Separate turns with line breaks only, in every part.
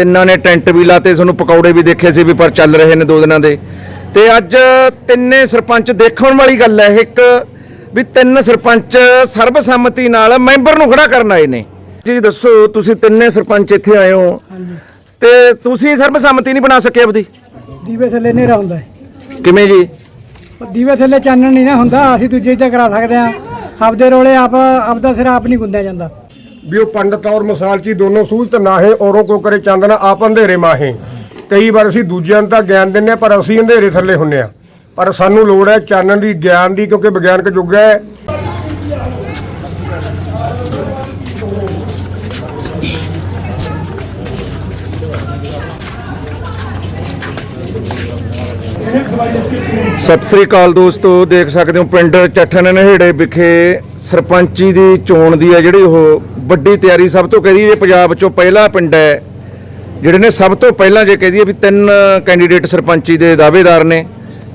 ਤਿੰਨਾਂ ਨੇ ਟੈਂਟ ਵੀ ਲਾਤੇ ਤੁਹਾਨੂੰ ਪਕੌੜੇ ਵੀ ਦੇਖੇ ਸੀ ਵੀ ਪਰ ਚੱਲ ਰਹੇ ਨੇ ਦੋ ਦਿਨਾਂ ਦੇ। ਤੇ ਅੱਜ ਤਿੰਨੇ ਸਰਪੰਚ ਦੇਖਣ ਵਾਲੀ ਗੱਲ ਹੈ ਇੱਕ ਵੀ ਤਿੰਨ ਸਰਪੰਚ ਸਰਬਸੰਮਤੀ ਨਾਲ ਮੈਂਬਰ ਨੂੰ ਖੜਾ ਕਰਨ ਆਏ ਨੇ। ਜੀ ਦੱਸੋ ਤੁਸੀਂ ਤਿੰਨੇ ਸਰਪੰਚ ਇੱਥੇ ਆਏ ਹੋ। ਤੇ ਤੁਸੀਂ ਸਰਬਸੰਮਤੀ ਨਹੀਂ ਬਣਾ ਸਕੇ ਆਪਦੀ?
ਦੀਵੇ ਥੱਲੇ ਹਨੇਰਾ ਹੁੰਦਾ ਹੈ।
ਕਿਵੇਂ ਜੀ?
ਦੀਵੇ ਥੱਲੇ ਚਾਨਣ ਨਹੀਂ ਨਾ ਹੁੰਦਾ ਅਸੀਂ ਦੂਜੇ ਤੇ ਕਰਾ ਸਕਦੇ ਆ ਆਪਦੇ ਰੋਲੇ ਆਪ ਆਪਦਾ ਸਿਰ ਆਪ ਨਹੀਂ ਗੁੰਦਿਆ ਜਾਂਦਾ।
ਵੀ ਉਹ ਪੰਡਤ ਔਰ ਮਸਾਲਚੀ ਦੋਨੋਂ ਸੂਝਤ ਨਾਹੇ, ਔਰੋਂ ਕੋ ਕਰੇ ਚਾਂਦਨਾ ਆਪ ਅੰਧੇਰੇ ਮਾਹੇ। ਕਈ ਵਾਰ ਅਸੀਂ ਦੂਜਿਆਂ ਨੂੰ ਤਾਂ ਗਿਆਨ ਦਿੰਨੇ ਆ ਪਰ ਅਸੀਂ ਅੰਧੇਰੇ ਥੱਲੇ ਹੁੰਨੇ ਆ ਪਰ ਸਾਨੂੰ ਲੋੜ ਹੈ ਚਾਨਣ ਦੀ, ਗਿਆਨ ਦੀ, ਕਿਉਂਕਿ ਵਿਗਿਆਨਕ ਯੁੱਗ ਹੈ।
ਸਤਿ ਸ੍ਰੀ ਅਕਾਲ ਦੋਸਤੋ, ਦੇਖ ਸਕਦੇ ਹੋ ਪਿੰਡ ਚੱਠਨ ਨਹੇੜੇ ਵਿਖੇ ਸਰਪੰਚੀ ਦੀ ਚੋਣ ਦੀ ਹੈ ਜਿਹੜੀ ਉਹ ਵੱਡੀ ਤਿਆਰੀ। ਸਭ ਤੋਂ ਕਹਦੀ ਇਹ ਪੰਜਾਬ ਚੋਂ ਪਹਿਲਾ ਪਿੰਡ ਹੈ, ਜਿਹੜੇ ਨੇ ਸਭ ਤੋਂ ਪਹਿਲਾਂ ਜੇ ਕਹਦੀ ਵੀ ਤਿੰਨ ਕੈਂਡੀਡੇਟ ਸਰਪੰਚੀ ਦੇ ਦਾਅਵੇਦਾਰ ਨੇ,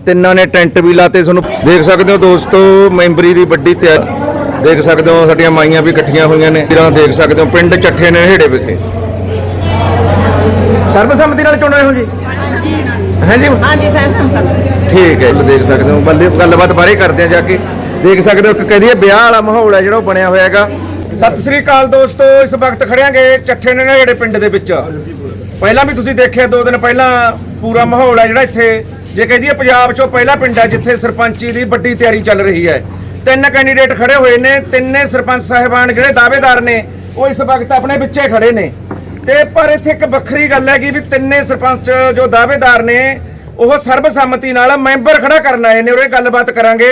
ਤਿੰਨਾਂ ਨੇ ਟੈਂਟ ਵੀ ਲਾਤੇ ਤੁਹਾਨੂੰ। ਦੇਖ ਸਕਦੇ ਹੋ ਦੋਸਤੋ, ਮੈਂਬਰੀ ਦੀ ਵੱਡੀ ਤਿਆਰੀ, ਦੇਖ ਸਕਦੇ ਹੋ ਸਾਡੀਆਂ ਮਾਈਆਂ ਵੀ ਇਕੱਠੀਆਂ ਹੋਈਆਂ ਨੇ। ਜਿਹੜਾ ਦੇਖ ਸਕਦੇ ਹੋ ਪਿੰਡ ਚੱਠੇ ਨੇ ਨਹੇੜੇ ਵਿਖੇ। ਸਰਬਸੰਮਤੀ ਨਾਲ ਚੁਣ ਹੋ ਜੀ? ਹਾਂਜੀ?
ਹਾਂਜੀ ਕਰਦੇ
ਠੀਕ ਹੈ ਦੇਖ ਸਕਦੇ ਹੋ। ਬੰਦੇ ਗੱਲਬਾਤ ਬਾਰੇ ਕਰਦੇ ਆ ਜਾ ਕੇ। ਦੇਖ ਸਕਦੇ ਹੋ ਕਿ ਕਹਦੀ ਵਿਆਹ ਵਾਲਾ ਮਾਹੌਲ ਹੈ ਜਿਹੜਾ ਉਹ ਬਣਿਆ ਹੋਇਆ ਹੈਗਾ। ਸਤਿ ਸ੍ਰੀ ਅਕਾਲ ਦੋਸਤੋ ਇਸ ਵਕਤ ਖੜਿਆਂਗੇ ਚੱਠੇ ਨੇੜੇ ਪਿੰਡ ਦੇ ਵਿੱਚ। ਪਹਿਲਾਂ ਵੀ ਤੁਸੀਂ ਦੇਖਿਆ ਦੋ ਦਿਨ ਪਹਿਲਾਂ ਪੂਰਾ ਮਾਹੌਲ ਹੈ ਜਿਹੜਾ ਇੱਥੇ। ਜੇ ਕਹਦੀ ਪੰਜਾਬ ਚੋਂ ਪਹਿਲਾ ਪਿੰਡ ਹੈ ਜਿੱਥੇ ਸਰਪੰਚੀ ਦੀ ਵੱਡੀ ਤਿਆਰੀ ਚੱਲ ਰਹੀ ਹੈ। ਤਿੰਨ ਕੈਂਡੀਡੇਟ ਖੜੇ ਹੋਏ ਨੇ ਤਿੰਨੇ ਸਰਪੰਚ ਸਾਹਿਬਾਨ ਜਿਹੜੇ ਦਾਅਵੇਦਾਰ ਨੇ ਉਹ ਇਸ ਵਕਤ ਆਪਣੇ ਵਿੱਚੇ ਖੜੇ ਨੇ। ਤੇ ਪਰ ਇੱਥੇ ਇੱਕ ਵੱਖਰੀ ਗੱਲ ਹੈ ਕਿ ਵੀ ਤਿੰਨੇ ਸਰਪੰਚ ਜੋ ਦਾਅਵੇਦਾਰ ਨੇ, ਉਹ ਸਰਬਸੰਮਤੀ ਨਾਲ ਮੈਂਬਰ ਖੜਾ ਕਰਨ ਆਏ ਨੇ ਉਹ ਗੱਲਬਾਤ ਕਰਾਂਗੇ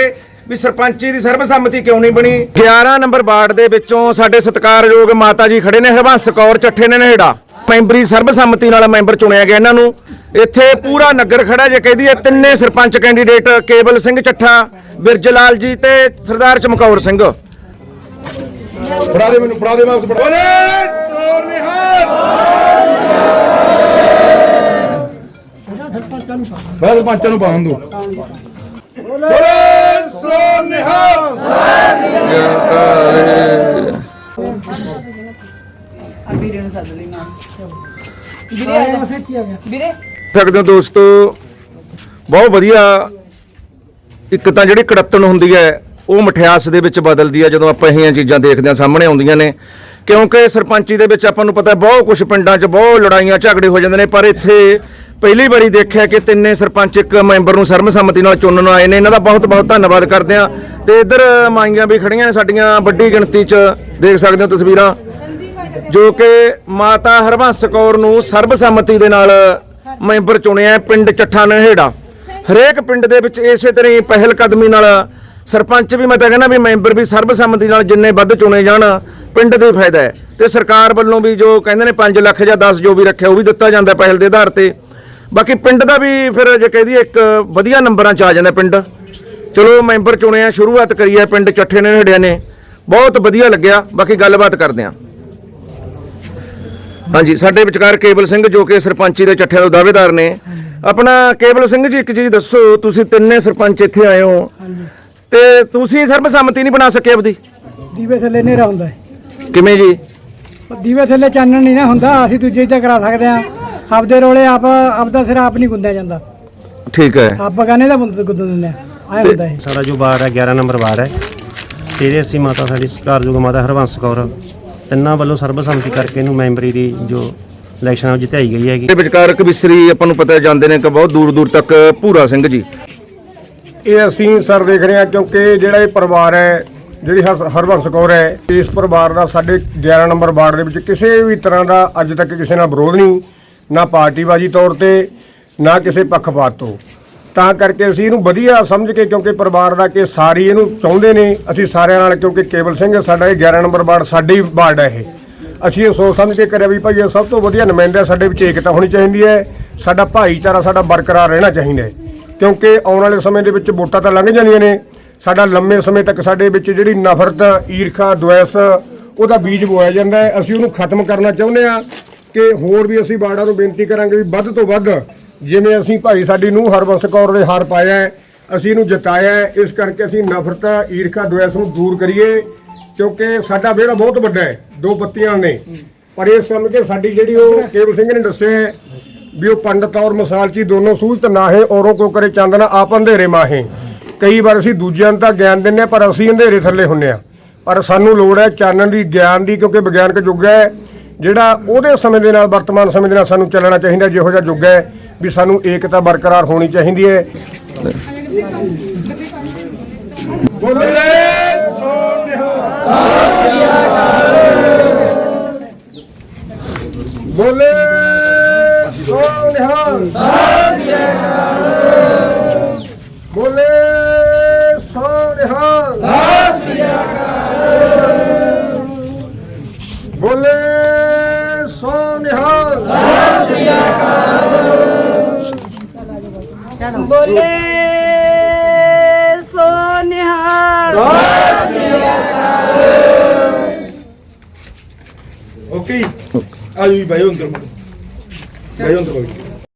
ਵੀ ਸਰਪੰਚੀ ਦੀ ਸਰਬਸੰਮਤੀ ਕਿਉਂ ਨਹੀਂ ਬਣੀ। 11 ਨੰਬਰ ਵਾਰਡ ਦੇ ਵਿੱਚੋਂ ਸਾਡੇ ਸਤਿਕਾਰਯੋਗ ਮਾਤਾ ਜੀ ਖੜੇ ਨੇ, ਹਰਬੰਸ ਕੌਰ ਚੱਠੇ ਨੇ ਨੇੜਾ। ਮੈਂਬਰੀ ਸਰਬਸੰਮਤੀ ਨਾਲ ਮੈਂਬਰ ਚੁਣਿਆ ਗਿਆ ਇਹਨਾਂ ਨੂੰ। ਇੱਥੇ ਪੂਰਾ ਨਗਰ ਖੜਾ ਜੇ ਕਹਿੰਦੀ ਹੈ ਤਿੰਨੇ ਸਰਪੰਚ ਕੈਂਡੀਡੇਟ ਕੇਵਲ ਸਿੰਘ ਚੱਠਾ, ਬਿਰਜਲਾਲ ਜੀ ਤੇ ਸਰਦਾਰ ਚਮਕੌਰ ਸਿੰਘ।
ਫੜਾ ਦੇ ਮੈਨੂੰ, ਫੜਾ ਦੇ ਵਾਪਸ ਫੜਾ
ਬਾਅਦ ਪੰਚਾਂ ਨੂੰ ਪਾਉਣ ਦੋ
ਆ ਵੀਰੇ ਨੂੰ ਸੱਦ ਲਈ ਨਾਲ ਵੀਰੇ ਆ ਜਾ। ਵੀਰੇ
ਸਕਦੇ ਹੋ ਦੋਸਤੋ, ਬਹੁਤ ਵਧੀਆ ਇੱਕ ਤਾਂ ਜਿਹੜੀ ਕੜੱਤਣ ਹੁੰਦੀ ਹੈ ਉਹ ਮਠਿਆਸ ਦੇ ਵਿੱਚ ਬਦਲਦੀ ਹੈ ਜਦੋਂ ਆਪਾਂ ਇਹੀਆਂ ਚੀਜ਼ਾਂ ਦੇਖਦੇ ਹਾਂ, ਸਾਹਮਣੇ ਆਉਂਦੀਆਂ ਨੇ। ਕਿਉਂਕਿ ਸਰਪੰਚੀ ਦੇ ਵਿੱਚ ਆਪਾਂ ਨੂੰ ਪਤਾ ਬਹੁਤ ਕੁਝ ਪਿੰਡਾਂ 'ਚ ਬਹੁਤ ਲੜਾਈਆਂ, ਝਗੜੇ ਹੋ ਜਾਂਦੇ ਨੇ, ਪਰ ਇੱਥੇ ਪਹਿਲੀ ਵਾਰੀ ਦੇਖਿਆ ਕਿ ਤਿੰਨੇ ਸਰਪੰਚ ਇੱਕ ਮੈਂਬਰ ਨੂੰ ਸਰਬਸੰਮਤੀ ਨਾਲ ਚੁਣਨ ਆਏ ਨੇ। ਇਹਨਾਂ ਦਾ ਬਹੁਤ ਬਹੁਤ ਧੰਨਵਾਦ ਕਰਦੇ ਹਾਂ। ਤੇ ਇੱਧਰ ਮਾਈਆਂ ਵੀ ਖੜੀਆਂ ਨੇ ਸਾਡੀਆਂ ਵੱਡੀ ਗਿਣਤੀ 'ਚ, ਦੇਖ ਸਕਦੇ ਹੋ ਤਸਵੀਰਾਂ, ਜੋ ਕਿ ਮਾਤਾ ਹਰਬੰਸ ਕੌਰ ਨੂੰ ਸਰਬਸੰਮਤੀ ਦੇ ਨਾਲ ਮੈਂਬਰ ਚੁਣਿਆ ਪਿੰਡ ਚੱਠਾ ਨਹੇੜਾ। ਹਰੇਕ ਪਿੰਡ ਦੇ ਵਿੱਚ ਇਸੇ ਤਰ੍ਹਾਂ ਹੀ ਪਹਿਲ ਕਦਮੀ ਨਾਲ ਸਰਪੰਚ ਵੀ ਮੈਂ ਤਾਂ ਕਹਿੰਦਾ ਵੀ ਮੈਂਬਰ ਵੀ ਸਰਬਸੰਮਤੀ ਨਾਲ ਜਿੰਨੇ ਵੱਧ ਚੁਣੇ ਜਾਣ, ਪਿੰਡ ਦੇ ਫਾਇਦਾ ਹੈ। ਤੇ ਸਰਕਾਰ ਵੱਲੋਂ ਵੀ ਜੋ ਕਹਿੰਦੇ ਨੇ 5 ਲੱਖ ਜਾਂ 10 ਜੋ ਵੀ ਰੱਖਿਆ, ਉਹ ਵੀ ਦਿੱਤਾ ਜਾਂਦਾ ਪਹਿਲ ਦੇ ਆਧਾਰ ਤੇ। ਬਾਕੀ ਪਿੰਡ ਦਾ ਵੀ ਫਿਰ ਜੇ ਕਹਦੀ ਇੱਕ ਵਧੀਆ ਨੰਬਰਾਂ 'ਚ ਆ ਜਾਂਦਾ ਪਿੰਡ। ਚਲੋ ਮੈਂਬਰ ਚੁਣਿਆ ਸ਼ੁਰੂਆਤ ਕਰੀ ਹੈ ਪਿੰਡ ਚੱਠੇ ਨੇ ਨਹੇੜਿਆਂ ਨੇ। ਬਹੁਤ ਵਧੀਆ ਲੱਗਿਆ। ਬਾਕੀ ਗੱਲਬਾਤ ਕਰਦੇ ਹਾਂ ਹਾਂਜੀ, ਸਾਡੇ ਵਿਚਕਾਰ ਕੇਬਲ ਸਿੰਘ ਜੋ ਕਿ ਸਰਪੰਚੀ ਦੇ ਚੱਠਿਆਂ ਦੇ ਦਾਅਵੇਦਾਰ ਨੇ। ਆਪਣਾ ਕੇਬਲ ਸਿੰਘ ਜੀ, ਇੱਕ ਚੀਜ਼ ਦੱਸੋ, ਤੁਸੀਂ ਤਿੰਨੇ ਸਰਪੰਚ ਇੱਥੇ ਆਏ ਹੋ। ਤੇ ਤੁਸੀਂ ਸਰਬਸੰਮਤੀ ਨਹੀਂ ਬਣਾ ਸਕੇ ਆਪਦੀ?
ਦੀਵੇ ਥੱਲੇ ਹਨੇਰਾ ਹੁੰਦਾ ਹੈ।
ਕਿਵੇਂ ਜੀ?
ਉਹ ਦੀਵੇ ਥੱਲੇ ਚਾਨਣ ਨਹੀਂ ਨਾ ਹੁੰਦਾ ਅਸੀਂ ਦੂਜੇ ਤੇ ਕਰਾ ਸਕਦੇ ਆ ਆਪਦੇ ਰੋਲੇ ਆਪ ਆਪਦਾ ਸਿਰ ਆਪ ਨਹੀਂ ਗੁੰਦਿਆ ਜਾਂਦਾ।
ਠੀਕ ਹੈ।
ਆਪ ਬਗਾਨੇ ਦਾ ਗੁੰਦ ਗੁੰਦ ਦਿੰਦੇ ਆ ਆਏ ਹੁੰਦਾ ਹੈ
ਸਾਡਾ ਜੋ ਵਾਰਡ ਹੈ 11 ਨੰਬਰ ਵਾਰਡ ਹੈ। ਤੇਰੇ ਅਸੀਂ ਮਾਤਾ ਸਾਡੀ ਸਤਿਕਾਰਯੋਗ ਮਾਤਾ ਹਰਵੰਸ ਕੌਰ ਤਿੰਨਾਂ ਵੱਲੋਂ ਸਰਬਸੰਮਤੀ ਕਰਕੇ ਇਹਨੂੰ ਮੈਂਬਰੀ ਦੀ ਜੋ ਇਲੈਕਸ਼ਨ ਆ ਜਿਤਾਈ ਗਈ ਹੈਗੀ।
ਦੇ ਵਿਚਕਾਰ ਕਵਿਸਰੀ ਆਪਾਂ ਨੂੰ ਪਤਾ ਜਾਂਦੇ ਨੇ ਕਿ ਬਹੁਤ ਦੂਰ ਦੂਰ ਤੱਕ ਭੂਰਾ ਸਿੰਘ ਜੀ।
ਇਹ ਅਸੀਂ ਸਰ ਦੇਖ ਰਹੇ ਹਾਂ ਕਿਉਂਕਿ ਜਿਹੜਾ ਇਹ ਪਰਿਵਾਰ ਹੈ, ਜਿਹੜੀ ਹਰ- ਹਰਬੰਸ ਕੌਰ ਹੈ, ਇਸ ਪਰਿਵਾਰ ਦਾ ਸਾਡੇ 11 ਨੰਬਰ ਵਾਰਡ ਦੇ ਵਿੱਚ ਕਿਸੇ ਵੀ ਤਰ੍ਹਾਂ ਦਾ ਅੱਜ ਤੱਕ ਕਿਸੇ ਨਾਲ ਵਿਰੋਧ ਨਹੀਂ, ਨਾ ਪਾਰਟੀਬਾਜ਼ੀ ਤੌਰ ਤੇ, ਨਾ ਕਿਸੇ ਪੱਖਪਾਤ ਤੋਂ। ਤਾਂ ਕਰਕੇ ਅਸੀਂ ਇਹਨੂੰ ਵਧੀਆ ਸਮਝ ਕੇ ਕਿਉਂਕਿ ਪਰਿਵਾਰ ਦਾ ਕਿ ਸਾਰੀ ਇਹਨੂੰ ਚਾਹੁੰਦੇ ਨੇ, ਅਸੀਂ ਸਾਰਿਆਂ ਨਾਲ ਕਿਉਂਕਿ ਕੇਵਲ ਸਿੰਘ ਸਾਡਾ ਇਹ 11 ਨੰਬਰ ਵਾਰਡ ਸਾਡੀ ਵਾਰਡ ਹੈ ਇਹ। ਅਸੀਂ ਇਹ ਸੋਚ ਸਮਝ ਕੇ ਕਰਿਆ ਵੀ ਭਾਈ ਇਹ ਸਭ ਤੋਂ ਵਧੀਆ ਨੁਮਾਇੰਦਾ ਸਾਡੇ ਵਿੱਚ ਏਕਤਾ ਹੋਣੀ ਚਾਹੀਦੀ ਹੈ, ਸਾਡਾ ਭਾਈਚਾਰਾ ਸਾਡਾ ਬਰਕਰਾਰ ਰਹਿਣਾ ਚਾਹੀਦਾ ਹੈ। ਕਿਉਂਕਿ ਆਉਣ ਵਾਲੇ ਸਮੇਂ ਦੇ ਵਿੱਚ ਵੋਟਾਂ ਤਾਂ ਲੰਘ ਜਾਂਦੀਆਂ ਨੇ। ਸਾਡਾ ਲੰਮੇ ਸਮੇਂ ਤੱਕ ਸਾਡੇ ਵਿੱਚ ਜਿਹੜੀ ਨਫ਼ਰਤ, ਈਰਖਾ ਦੁਐਸ ਉਹਦਾ ਬੀਜ ਬੋਇਆ ਜਾਂਦਾ ਹੈ। ਅਸੀਂ ਉਹਨੂੰ ਖਤਮ ਕਰਨਾ ਚਾਹੁੰਦੇ ਆ ਕਿ ਹੋਰ ਵੀ ਅਸੀਂ ਬਾੜਾ ਨੂੰ ਬੇਨਤੀ ਕਰਾਂਗੇ ਵੀ ਵੱਧ ਤੋਂ ਵੱਧ ਜਿਵੇਂ ਅਸੀਂ ਭਾਈ ਸਾਡੀ ਨੂੰ ਹਰਬੰਸ ਕੌਰ ਦੇ ਹਾਰ ਪਾਇਆ ਹੈ, ਅਸੀਂ ਇਹਨੂੰ ਜਿਤਾਇਆ ਹੈ, ਇਸ ਕਰਕੇ ਅਸੀਂ ਨਫ਼ਰਤ, ਈਰਖਾ ਦੁਐਸ ਨੂੰ ਦੂਰ ਕਰੀਏ ਕਿਉਂਕਿ ਸਾਡਾ ਵਿਹੜਾ ਬਹੁਤ ਵੱਡਾ ਹੈ, ਦੋ ਬੱਤੀਆਂ ਨੇ। ਪਰ ਇਸ ਸਮਝ ਕੇ ਸਾਡੀ ਜਿਹੜੀ ਉਹ ਕੇਵਲ ਸਿੰਘ ਨੇ ਦੱਸਿਆ ਵੀ ਉਹ ਪੰਡਤ ਔਰ ਮਸਾਲਚੀ ਦੋਨੋਂ ਸੂਝਤ ਨਾਹੇ, ਔਰੋਂ ਕੋ ਕਰੇ ਚਾਂਦਨਾ, ਆਪ ਅੰਧੇਰੇ ਮਾਹੇ। ਕਈ ਵਾਰ ਅਸੀਂ ਦੂਜਿਆਂ ਨੂੰ ਤਾਂ ਗਿਆਨ ਦਿੰਦੇ ਹਾਂ, ਪਰ ਅਸੀਂ ਅੰਧੇਰੇ ਥੱਲੇ ਹੁੰਨੇ ਆ ਪਰ ਸਾਨੂੰ ਲੋੜ ਹੈ ਚਾਨਣ ਦੀ, ਗਿਆਨ ਦੀ, ਕਿਉਂਕਿ ਵਿਗਿਆਨਕ ਯੁੱਗ ਹੈ। ਜਿਹੜਾ ਉਹਦੇ ਸਮੇਂ ਦੇ ਨਾਲ, ਵਰਤਮਾਨ ਸਮੇਂ ਦੇ ਨਾਲ ਸਾਨੂੰ ਚੱਲਣਾ ਚਾਹੀਦਾ, ਜਿਹੋ ਜਿਹਾ ਯੁੱਗ ਹੈ ਵੀ ਸਾਨੂੰ ਏਕਤਾ ਬਰਕਰਾਰ ਹੋਣੀ ਚਾਹੀਦੀ ਹੈ। ਬੋਲੇ ਬੋਲੇ ਨਿਹਾਲ ਬੋਲੇ ਸੋ ਨਿਹਾਲ ਬੋਲੇ ਸੋ ਨਿਹਾਲ
ਬੋਲੇ ਸੋ ਨਿਹਾਲ
ਓਕੇ। ਆ ਜੀ ਭਾਈ ਅੰਦਰ ਭਾਈ ਅੰਦਰ ਭਾਈ